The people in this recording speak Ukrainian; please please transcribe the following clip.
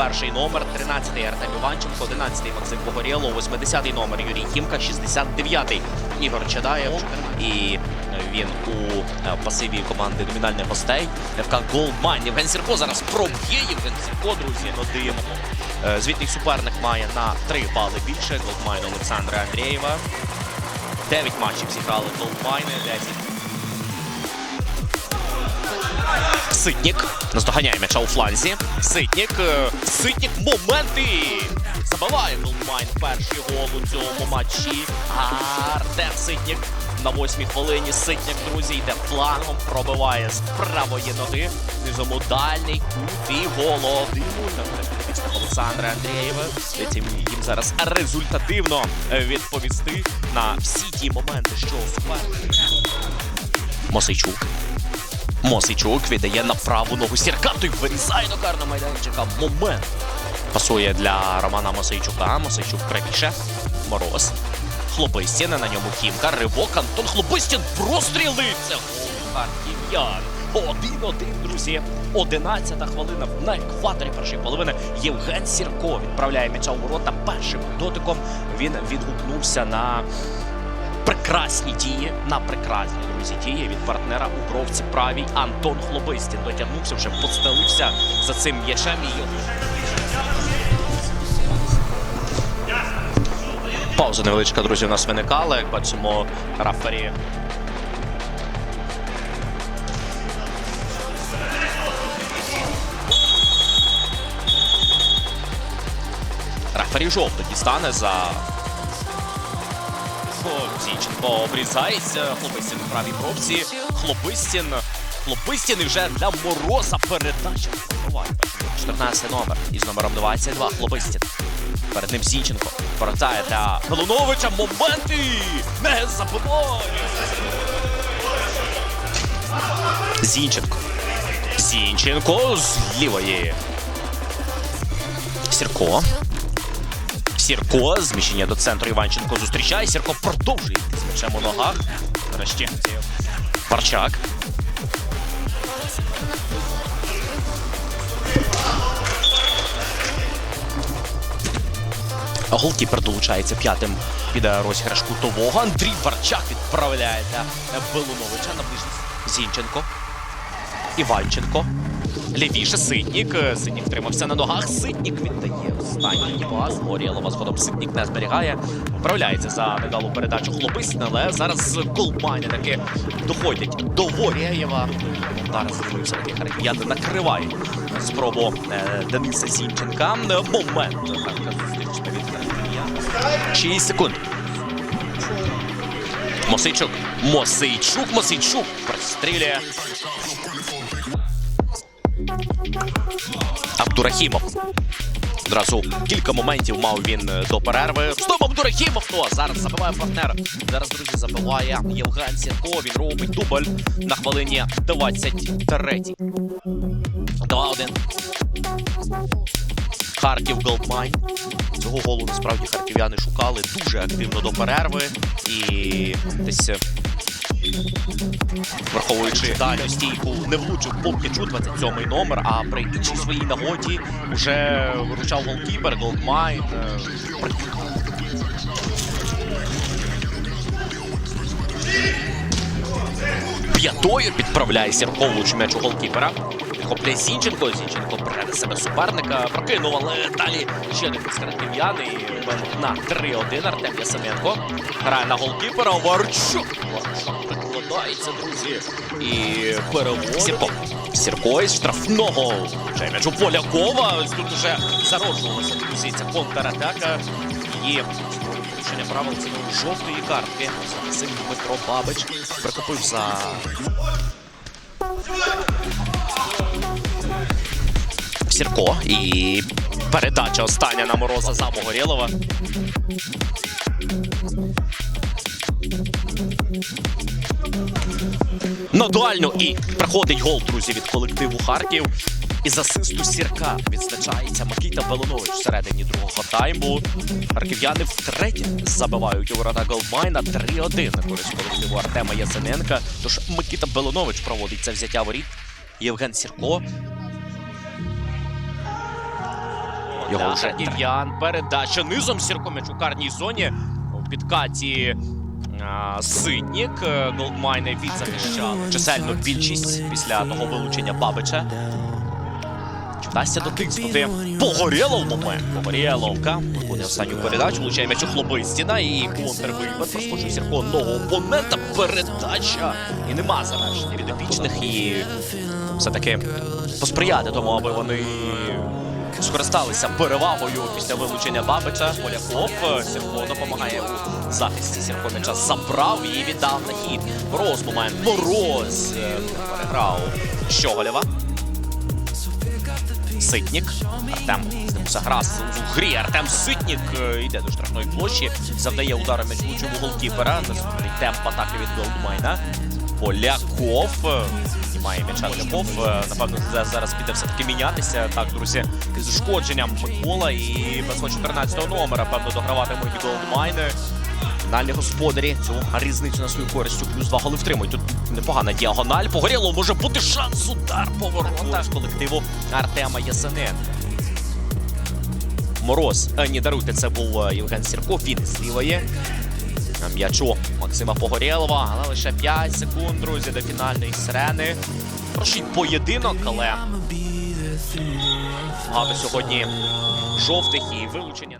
101 номер, 13-й Артем Іванченко, 11-й Максим Погорєлов, 80-й номер Юрій Хімка, 69-й Ігор Чадаєв. І він у е, пасиві команди номінальних гостей. ФК Голдмайн. Євген Сірко зараз проб'є Євген Сірко, друзі, нодим. Е, звітний суперник має на 3 бали більше. Голдмайн Олександра Андрєєва. 9 матчів зіграли Голдмайни. Ситнік наздоганяє м'яча у фланзі. Ситнік. е, Ситнік моменти. Забиває Голдмайн перший гол у цьому матчі. Артем Ситнік на восьмій хвилині. Ситнік, друзі, йде флангом, пробиває з правої ноги. Низом у дальній кут і гол Олександра Андрієва. Цим їм зараз результативно е, відповісти на всі ті моменти, що суперник. Мосейчук. Мосичук віддає на праву ногу Сірка, той вирізає до карного майданчика. Момент. Пасує для Романа Мосейчука. Мосейчук правіше. Мороз. Хлопистін, на ньому Хімка. Ривок Антон Хлопистін. Простріли. Це гол харків'ян. Один-один, друзі. Одинадцята хвилина на екваторі першої половини. Євген Сірко відправляє м'яча у ворота. Першим дотиком він відгукнувся на прекрасні дії на прекрасні друзі дії від партнера у бровці правій Антон Хлобистін дотягнувся, вже постелився за цим м'ячем і. Пауза невеличка, друзі, у нас виникала. Як бачимо, Рафарі. Рафарі жовто дістане за Зінченко обрізається. Хлопистін в правій бровці. Хлопистін. Хлопистін і вже для Мороза передача. 14 номер із номером 22. Хлопистін. Перед ним Зінченко. Повертає для Милуновича. Моменти! Не забуває! Зінченко. Зінченко з лівої. Сірко. Сірко, зміщення до центру Іванченко зустрічає. Сірко продовжує з м'ячем у ногах. Нарешті Парчак. Голкіпер долучається п'ятим під розіграш кутового. Андрій Парчак відправляє для Белуновича на ближній. Зінченко. Іванченко. Лівіше Ситнік. Ситнік втримався на ногах. Ситнік віддає останній пас. Горілова згодом Ситнік не зберігає. Вправляється за недалу передачу Хлописін, але зараз голмайни таки доходять до Ворєєва. Зараз зробився такий харків'яни накриває спробу е, Дениса Зінченка. Момент. 6 секунд. Мосейчук. Мосейчук, Мосейчук пристрілює. Абдурахімов. Одразу кілька моментів мав він е, до перерви. Стоп, Абдурахімов! Хто? Зараз забиває партнер. Зараз, друзі, забиває Євген Сірко. Він робить дубль на хвилині 23. 2-1. Харків Голдмайн. Цього голу насправді харків'яни шукали дуже активно до перерви. І десь е, враховуючи дальню стійку, не влучив по м'ячу 27-й номер, а при іншій своїй нагоді вже виручав голкіпер, голдмайн. е, П'ятою підправляє Сірко влучив м'яч у голкіпера. Підхоплює Зінченко. Зінченко бере себе суперника, прокинув, але далі ще один харків'яни. І на 3-1 Артем Ясеменко. Грає на голкіпера. Варчук. Варчук прикладається, друзі. І переводить. Сірко. Сірко із штрафного. Вже Полякова. Ось Тут вже зароджувалася, друзі, контратака. І порушення правил це жовтої картки. Син Дмитро Бабич прикопив за Сірко і передача остання на мороза за Могорєлова. На дальню і приходить гол, друзі, від колективу Харків. І з асисту Сірка відзначається Микита Белонович всередині другого тайму. Харків'яни втретє забивають у ворота Голдмайна 3-1 на користь колективу Артема Ясененка. Тож Микита Белонович проводить це взяття воріт. Євген Сірко. Його вже Харків'ян. Передача низом Сірко м'яч у карній зоні. У підкаті а, Ситнік. Е, Голдмайни відзахищали чисельну більшість після того вилучення Бабича. Чи вдасться дотиснути? Погорєлов момент. Погорєловка. Виконує останню передачу. Влучає м'яч у Хлобистіна і контрвипад. Проскочив Сірко ногу опонента. Передача. І нема завершення від опічних. І все-таки посприяти тому, аби вони скористалися перевагою після вилучення Бабича. Поляков Сірко допомагає у захисті. Сірко м'яча забрав і віддав на хід. Мороз момент. Мороз е, переграв Щоголєва. Ситнік. Артем здивився гра з- у грі. Артем Ситнік е, йде до штрафної площі. Завдає удари м'яч голкіпера. Наступний темп атаки від Голдмайна. Поляков. е, Знімає м'яча Поляков. Е, Напевно, за- зараз піде все-таки мінятися. Так, друзі, з ушкодженням Микола і без 14-го номера, певно, дограватимуть Голдмайни. Фінальні господарі цю різницю на свою користь плюс два голи втримують. Тут непогана діагональ. Погоріло може бути шанс удар по воротах колективу Артема Ясененка. Мороз. Е, ні, даруйте, це був е, Євген Сірко. Він сліває. лівої. М'ячу Максима Погорєлова, але лише 5 секунд, друзі, до фінальної сирени. Прошить поєдинок, але багато сьогодні жовтих і вилучення.